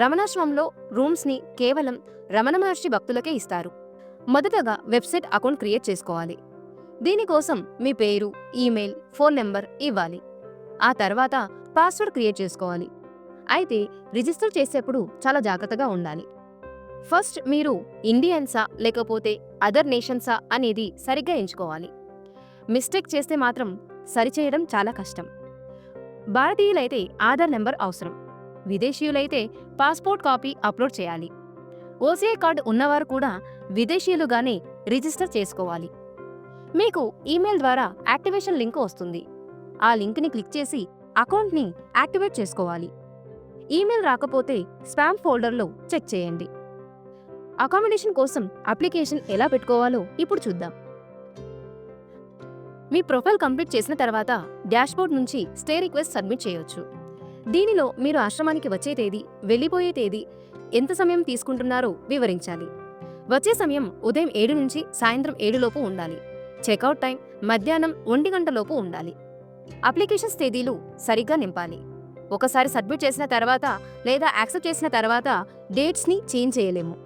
రమణాశ్రమంలో రూమ్స్ని కేవలం రమణ మహర్షి భక్తులకే ఇస్తారు. మొదటగా వెబ్సైట్ అకౌంట్ క్రియేట్ చేసుకోవాలి. దీనికోసం మీ పేరు ఈమెయిల్ ఫోన్ నెంబర్ ఇవ్వాలి. ఆ తర్వాత పాస్వర్డ్ క్రియేట్ చేసుకోవాలి. అయితే రిజిస్టర్ చేసేప్పుడు చాలా జాగ్రత్తగా ఉండాలి. ఫస్ట్ మీరు ఇండియన్సా లేకపోతే అదర్ నేషన్సా అనేది సరిగ్గా ఎంచుకోవాలి. మిస్టేక్ చేస్తే మాత్రం సరిచేయడం చాలా కష్టం. భారతీయులైతే ఆధార్ నెంబర్ అవసరం. విదేశీయులైతే పాస్పోర్ట్ కాపీ అప్లోడ్ చేయాలి. ఓసీఐ కార్డు ఉన్నవారు కూడా విదేశీయులుగానే రిజిస్టర్ చేసుకోవాలి. మీకు ఈమెయిల్ ద్వారా యాక్టివేషన్ లింక్ వస్తుంది. ఆ లింక్ని క్లిక్ చేసి అకౌంట్ని యాక్టివేట్ చేసుకోవాలి. ఈమెయిల్ రాకపోతే స్పామ్ ఫోల్డర్లో చెక్ చేయండి. అకామిడేషన్ కోసం అప్లికేషన్ ఎలా పెట్టుకోవాలో ఇప్పుడు చూద్దాం. మీ ప్రొఫైల్ కంప్లీట్ చేసిన తర్వాత డాష్బోర్డ్ నుంచి స్టే రిక్వెస్ట్ సబ్మిట్ చేయొచ్చు. దీనిలో మీరు ఆశ్రమానికి వచ్చే తేదీ వెళ్ళిపోయే తేదీ ఎంత సమయం తీసుకుంటున్నారో వివరించాలి. వచ్చే సమయం ఉదయం ఏడు నుంచి సాయంత్రం ఏడులోపు ఉండాలి. చెక్అవుట్ టైం మధ్యాహ్నం ఒంటి గంటలోపు ఉండాలి. అప్లికేషన్స్ తేదీలు సరిగ్గా నింపాలి. ఒకసారి సబ్మిట్ చేసిన తర్వాత లేదా యాక్సెప్ట్ చేసిన తర్వాత డేట్స్ని చేంజ్ చేయలేము.